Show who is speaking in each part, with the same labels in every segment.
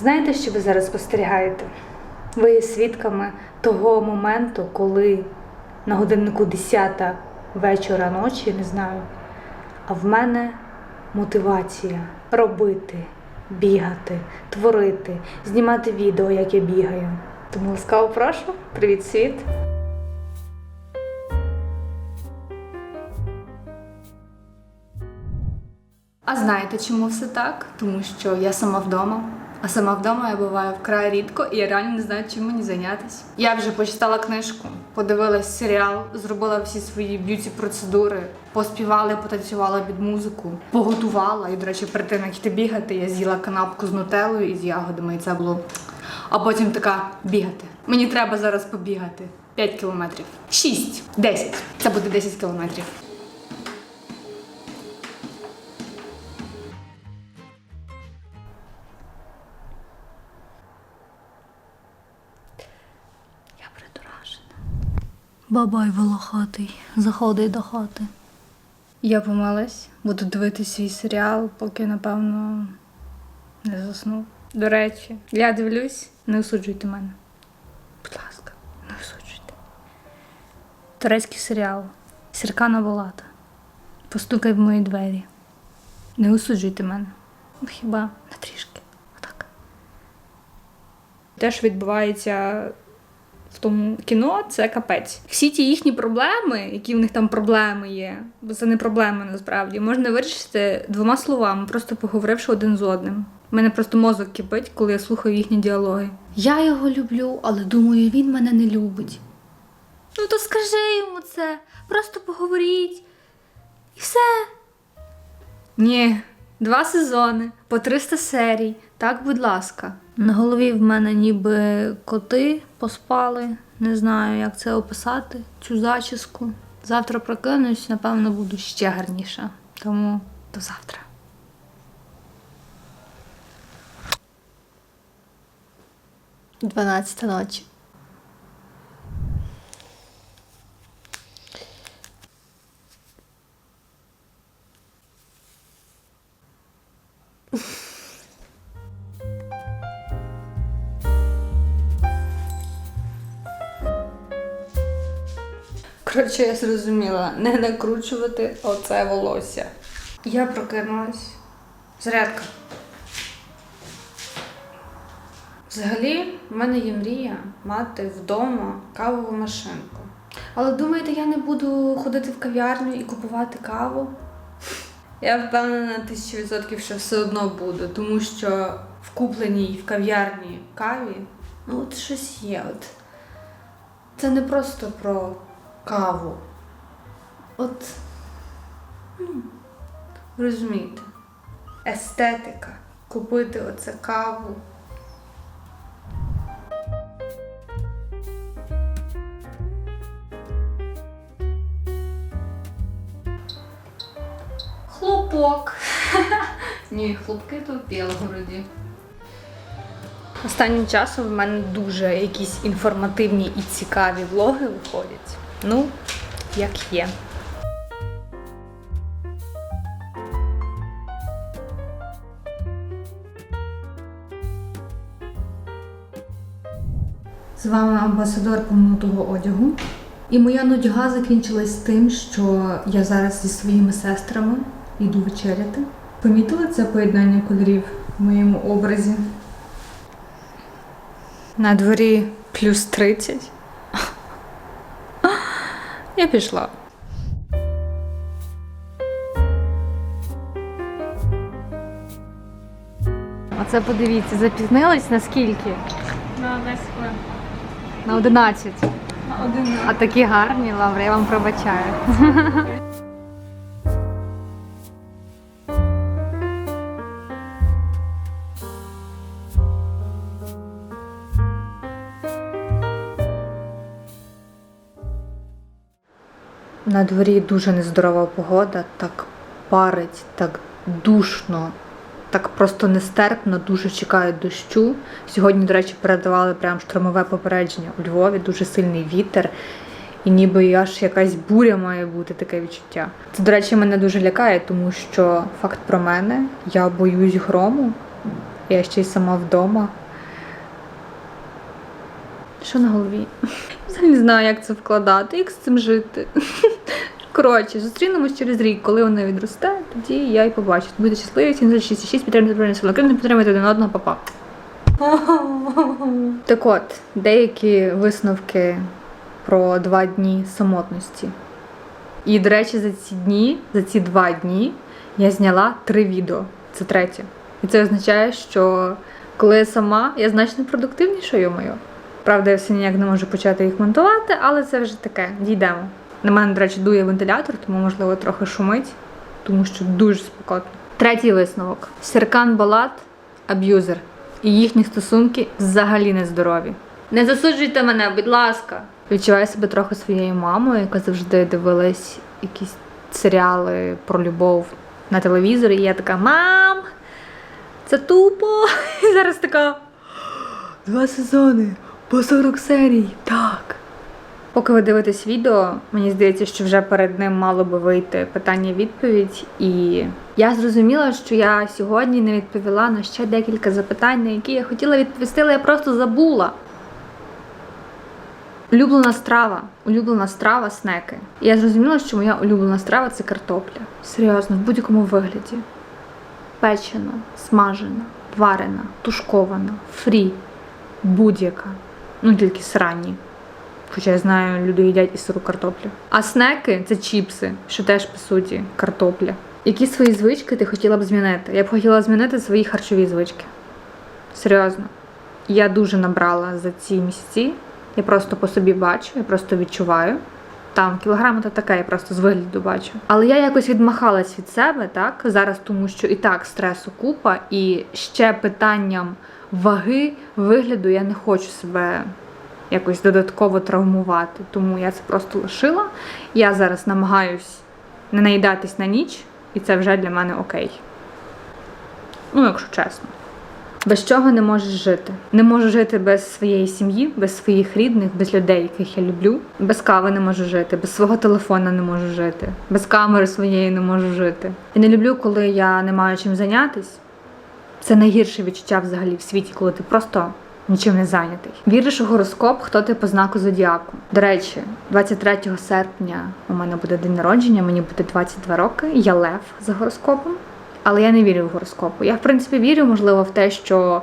Speaker 1: Знаєте, що ви зараз спостерігаєте? Ви є свідками того моменту, коли на годиннику 10 вечора ночі, не знаю, а в мене мотивація робити, бігати, творити, знімати відео, як я бігаю. Тому ласкаво прошу, привіт, світ! А знаєте, чому все так? Тому що я сама вдома. А сама вдома я буваю вкрай рідко, і я реально не знаю, чим мені зайнятися. Я вже почитала книжку, подивилась серіал, зробила всі свої б'юті процедури, поспівала, потанцювала під музику, поготувала. І, до речі, перед тим як йти бігати, я з'їла канапку з нутеллою і з ягодами, і це було. А потім така бігати. Мені треба зараз побігати. 5 кілометрів. 6. 10. Це буде 10 кілометрів.
Speaker 2: Бабай волохатий, заходить до хати.
Speaker 1: Я помилась, буду дивитися свій серіал, поки, напевно, не засну. До речі, я дивлюсь, не осуджуйте мене. Будь ласка, не осуджуйте. Турецький серіал. Сіркана Болата. Постукай в мої двері. Не осуджуйте мене. Ну, Хіба на трішки. Отак. Те, що відбувається в тому кіно, це капець. Всі ті їхні проблеми, які в них там проблеми є, бо це не проблеми насправді, можна вирішити двома словами, просто поговоривши один з одним. У мене просто мозок кипить, коли я слухаю їхні діалоги.
Speaker 2: Я його люблю, але думаю, він мене не любить.
Speaker 1: Ну то скажи йому це, просто поговоріть. І все. Ні, два сезони, по 300 серій. Так, будь ласка.
Speaker 2: На голові в мене ніби коти поспали. Не знаю, як це описати, цю зачіску. Завтра прокинусь, напевно, буду ще гарніша. Тому
Speaker 1: До завтра.
Speaker 2: дванадцята ночі.
Speaker 1: Коротше, я зрозуміла, не накручувати оце волосся. Я прокинулась. Зарядка. Взагалі, в мене є мрія мати вдома кавову машинку. Але думаєте, я не буду ходити в кав'ярню і купувати каву? Я впевнена на тисячу відсотків, що все одно буду, тому що в купленій в кав'ярні каві, ну от щось є. От. Це не просто про каву. От, ну, розумієте, естетика. Купити оце каву. Хлопок. Ні, хлопки тут в Білгороді. Останнім часом в мене дуже якісь інформативні і цікаві влоги виходять. Ну, як є. З вами амбасадор помутого одягу. І моя нудьга закінчилась тим, що я зараз зі своїми сестрами йду вечеряти. Помітили це поєднання кольорів в моєму образі? На дворі плюс 30. Я пішла. Оце подивіться, запізнились на скільки?
Speaker 3: На 10 хвилин.
Speaker 1: На 11.
Speaker 3: На один.
Speaker 1: А такі гарні, Лаври, я вам пробачаю. На дворі дуже нездорова погода, так парить, так душно, так просто нестерпно, дуже чекають дощу. Сьогодні, до речі, передавали прям штормове попередження у Львові, дуже сильний вітер. І ніби аж якась буря має бути таке відчуття. Це, до речі, мене дуже лякає, тому що факт про мене, я боюсь грому. Я ще й сама вдома. Що на голові? Взагалі не знаю, як це вкладати, як з цим жити. Коротше, зустрінемось через рік, коли вона відросте, тоді я і побачу. Будете щасливі, 766, підтримуйте Збройні Сили України, підтримуйте один одного, папа. Так от, деякі висновки про два дні самотності. І, до речі, за ці дні, за ці два дні, я зняла три відео. Це третє. І це означає, що коли я сама, я значно продуктивніша, йомою. Правда, я все ніяк не можу почати їх монтувати, але це вже таке, дійдемо. На мене, до речі, дує вентилятор, тому можливо трохи шумить, тому що дуже спекотно. Третій висновок: Серкан Балат аб'юзер. І їхні стосунки взагалі не здорові. Не засуджуйте мене, будь ласка. Відчуваю себе трохи своєю мамою, яка завжди дивилась якісь серіали про любов на телевізорі. І я така: Мам, це тупо. І зараз така. Два сезони по 40 серій. Так. Поки ви дивитесь відео, мені здається, що вже перед ним мало би вийти питання-відповідь. І я зрозуміла, що я сьогодні не відповіла на ще декілька запитань, на які я хотіла відповісти, але я просто забула. Улюблена страва. Улюблена страва снеки. І я зрозуміла, що моя улюблена страва це картопля. Серйозно, в будь-якому вигляді. Печена, смажена, варена, тушкована, фрі, будь-яка. Ну, тільки срані. Хоча я знаю, люди їдять і сиру картоплю. А снеки це чіпси, що теж по суті картопля. Які свої звички ти хотіла б змінити? Я б хотіла змінити свої харчові звички. Серйозно. Я дуже набрала за ці місяці. Я просто по собі бачу, я просто відчуваю. Там кілограми то таке, я просто з вигляду бачу. Але я якось відмахалась від себе, так зараз, тому що і так стресу купа, і ще питанням ваги, вигляду я не хочу себе якось додатково травмувати. Тому я це просто лишила. Я зараз намагаюсь не наїдатись на ніч, і це вже для мене окей. Ну, якщо чесно. Без чого не можеш жити? Не можу жити без своєї сім'ї, без своїх рідних, без людей, яких я люблю. Без кави не можу жити, без свого телефона не можу жити, без камери своєї не можу жити. І не люблю, коли я не маю чим зайнятись. Це найгірше відчуття взагалі в світі, коли ти просто нічим не зайнятий. Віриш у гороскоп, хто ти по знаку зодіаку. До речі, 23 серпня у мене буде день народження, мені буде 22 роки. Я лев за гороскопом. Але я не вірю в гороскопу. Я, в принципі, вірю, можливо, в те, що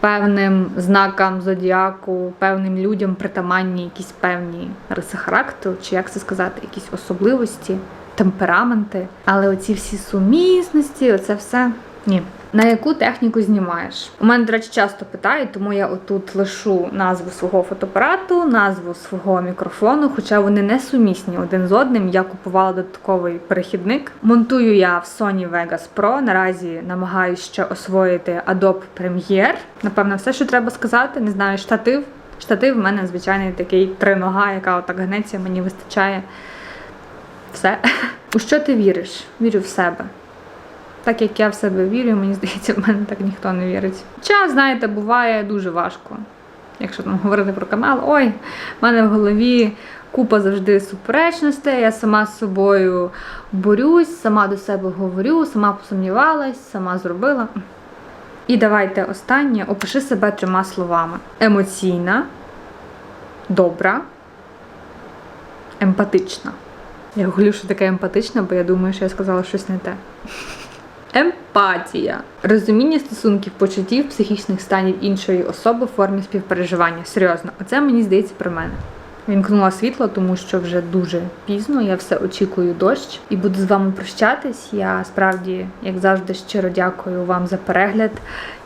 Speaker 1: певним знакам зодіаку, певним людям притаманні якісь певні риси характеру, чи як це сказати, якісь особливості, темпераменти. Але оці всі сумісності, оце все ні. На яку техніку знімаєш? У мене, до речі, часто питають, тому я отут лишу назву свого фотоапарату, назву свого мікрофону, хоча вони не сумісні один з одним. Я купувала додатковий перехідник. Монтую я в Sony Vegas Pro. Наразі намагаюся ще освоїти Adobe Premiere. Напевно, все, що треба сказати. Не знаю, штатив. Штатив в мене звичайний такий тринога, яка отак гнеться, мені вистачає. Все. У що ти віриш? Вірю в себе. Так як я в себе вірю, мені здається, в мене так ніхто не вірить. Хоча, знаєте, буває дуже важко. Якщо там говорити про канал, ой, в мене в голові купа завжди суперечностей, я сама з собою борюсь, сама до себе говорю, сама посумнівалась, сама зробила. І давайте останнє опиши себе трьома словами: емоційна, добра, емпатична. Я говорю, що таке емпатична, бо я думаю, що я сказала щось не те. Емпатія. Розуміння стосунків, почуттів, психічних станів іншої особи в формі співпереживання. Серйозно, оце мені здається про мене. Вімкнула світло, тому що вже дуже пізно. Я все очікую дощ і буду з вами прощатись. Я справді, як завжди, щиро дякую вам за перегляд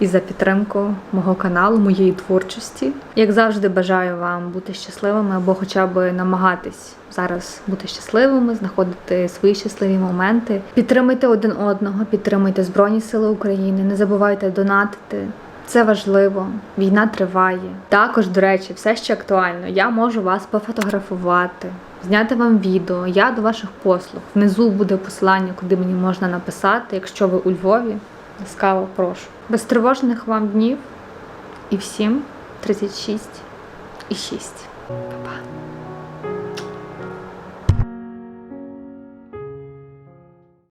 Speaker 1: і за підтримку мого каналу, моєї творчості. Як завжди, бажаю вам бути щасливими або хоча б намагатись зараз бути щасливими, знаходити свої щасливі моменти. Підтримуйте один одного, підтримуйте Збройні Сили України, не забувайте донатити. Це важливо, війна триває. Також, до речі, все ще актуально. Я можу вас пофотографувати, зняти вам відео. Я до ваших послуг. Внизу буде посилання, куди мені можна написати. Якщо ви у Львові, ласкаво прошу. Безтривожних вам днів і всім 36 і 6. Па-па.